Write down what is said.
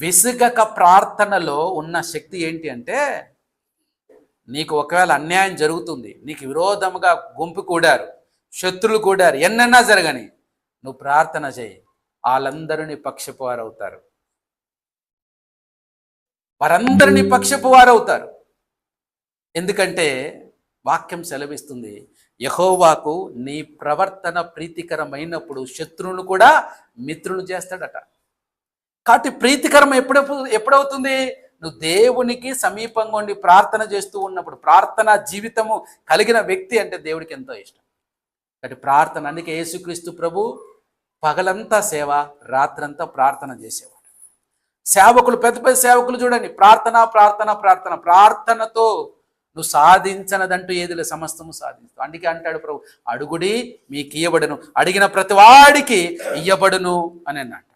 విసుగక ప్రార్థనలో ఉన్న శక్తి ఏంటి అంటే నీకు ఒకవేళ అన్యాయం జరుగుతుంది నీకు విరోధముగా గుంపు కూడారు శత్రులు కూడారు ఎన్నన్నా జరగని నువ్వు ప్రార్థన చేయి. వాళ్ళందరూ నీ పక్షపు వారు అవుతారు వారందరూ నీ పక్షపు వారు అవుతారు ఎందుకంటే వాక్యం సెలవిస్తుంది యహోవాకు నీ ప్రవర్తన ప్రీతికరమైనప్పుడు శత్రువులు కూడా మిత్రులు చేస్తాడట. కాబట్టి ప్రీతికరం ఎప్పుడెప్పుడు ఎప్పుడవుతుంది? నువ్వు దేవునికి సమీపంగా ఉండి ప్రార్థన చేస్తూ ఉన్నప్పుడు ప్రార్థన జీవితము కలిగిన వ్యక్తి అంటే దేవుడికి ఎంతో ఇష్టం. కాబట్టి ప్రార్థన అందుకే యేసుక్రీస్తు ప్రభు పగలంతా సేవ రాత్రంతా ప్రార్థన చేసేవాడు. సేవకులు పెద్ద పెద్ద సేవకులు చూడండి ప్రార్థన ప్రార్థన ప్రార్థన ప్రార్థనతో నువ్వు సాధించనదంటూ ఏది సమస్తము సాధించు. అందుకే అంటాడు ప్రభు అడుగుడి మీకు ఇయ్యబడును అడిగిన ప్రతివాడికి ఇయ్యబడును అని అన్నాడు.